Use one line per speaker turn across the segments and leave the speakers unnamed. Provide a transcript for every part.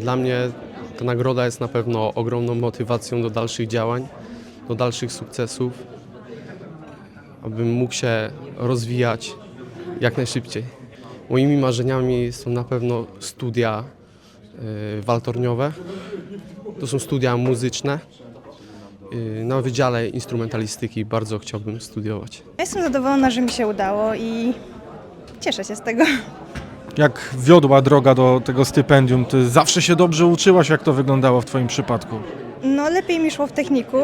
Dla mnie ta nagroda jest na pewno ogromną motywacją do dalszych działań, do dalszych sukcesów, abym mógł się rozwijać jak najszybciej. Moimi marzeniami są na pewno studia y, waltorniowe. To są studia muzyczne. Y, Na Wydziale Instrumentalistyki bardzo chciałbym studiować.
Ja Jestem zadowolona, że mi się udało i cieszę się z tego.
Jak wiodła droga do tego stypendium? Ty zawsze się dobrze uczyłaś, jak to wyglądało w Twoim przypadku?
No lepiej mi szło w techniku,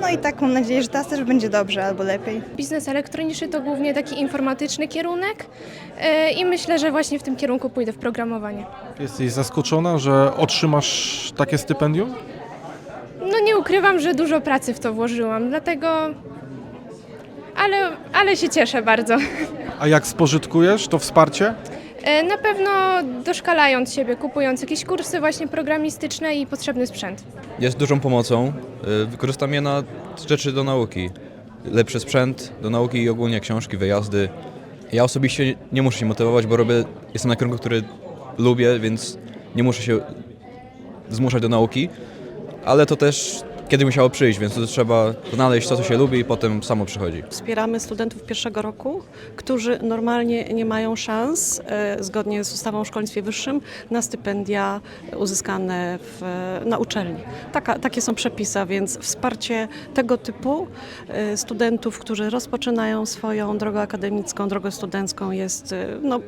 no i tak mam nadzieję, że teraz też będzie dobrze albo lepiej.
Biznes elektroniczny to głównie taki informatyczny kierunek e, i myślę, że właśnie w tym kierunku pójdę w programowanie.
Jesteś zaskoczona, że otrzymasz takie stypendium?
No nie ukrywam, że dużo pracy w to włożyłam, dlatego... Ale, ale się cieszę bardzo.
A jak spożytkujesz to wsparcie?
E, Na pewno doszkalając siebie, kupując jakieś kursy właśnie programistyczne i potrzebny sprzęt.
jest dużą pomocą. Y, Wykorzystam je na rzeczy do nauki. Lepszy sprzęt do nauki i ogólnie książki, wyjazdy. Ja osobiście nie muszę się motywować, bo robię, jestem na kierunku, który lubię, więc nie muszę się zmuszać do nauki, ale to też kiedy musiało przyjść, więc to trzeba znaleźć to, co się lubi i potem samo przychodzi.
Wspieramy studentów pierwszego roku, którzy normalnie nie mają szans, e, zgodnie z ustawą o szkolnictwie wyższym, na stypendia uzyskane w, na uczelni. Taka, takie są przepisy, więc wsparcie tego typu e, studentów, którzy rozpoczynają swoją drogę akademicką, drogę studencką jest e, no,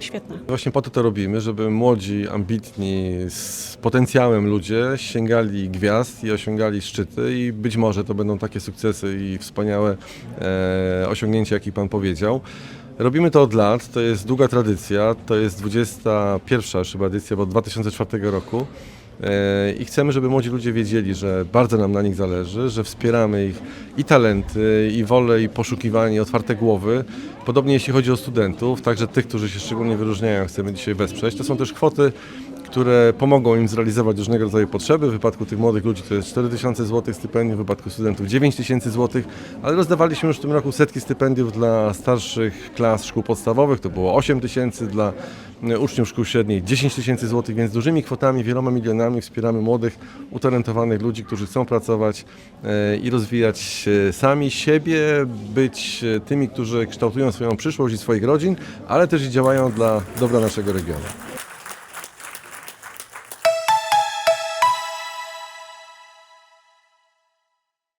świetne.
Właśnie po to to robimy, żeby młodzi, ambitni, z potencjałem ludzie sięgali gwiazd i osiągali szczyty i być może to będą takie sukcesy i wspaniałe e, osiągnięcia, jak Pan powiedział. Robimy to od lat, to jest długa tradycja, to jest 21 już chyba edycja, bo od 2004 roku. E, I chcemy, żeby młodzi ludzie wiedzieli, że bardzo nam na nich zależy, że wspieramy ich i talenty, i wolę, i poszukiwanie, i otwarte głowy. Podobnie jeśli chodzi o studentów, także tych, którzy się szczególnie wyróżniają, chcemy dzisiaj wesprzeć. To są też kwoty, które pomogą im zrealizować różnego rodzaju potrzeby. W wypadku tych młodych ludzi to jest 4000 zł stypendium, w wypadku studentów 9000 zł, ale rozdawaliśmy już w tym roku setki stypendiów dla starszych klas szkół podstawowych, to było 8000 dla e, uczniów szkół średnich 10 tysięcy złotych, więc dużymi kwotami, wieloma milionami wspieramy młodych, utalentowanych ludzi, którzy chcą pracować e, i rozwijać sami siebie, być e, tymi, którzy kształtują swoją przyszłość i swoich rodzin, ale też i działają dla dobra naszego regionu.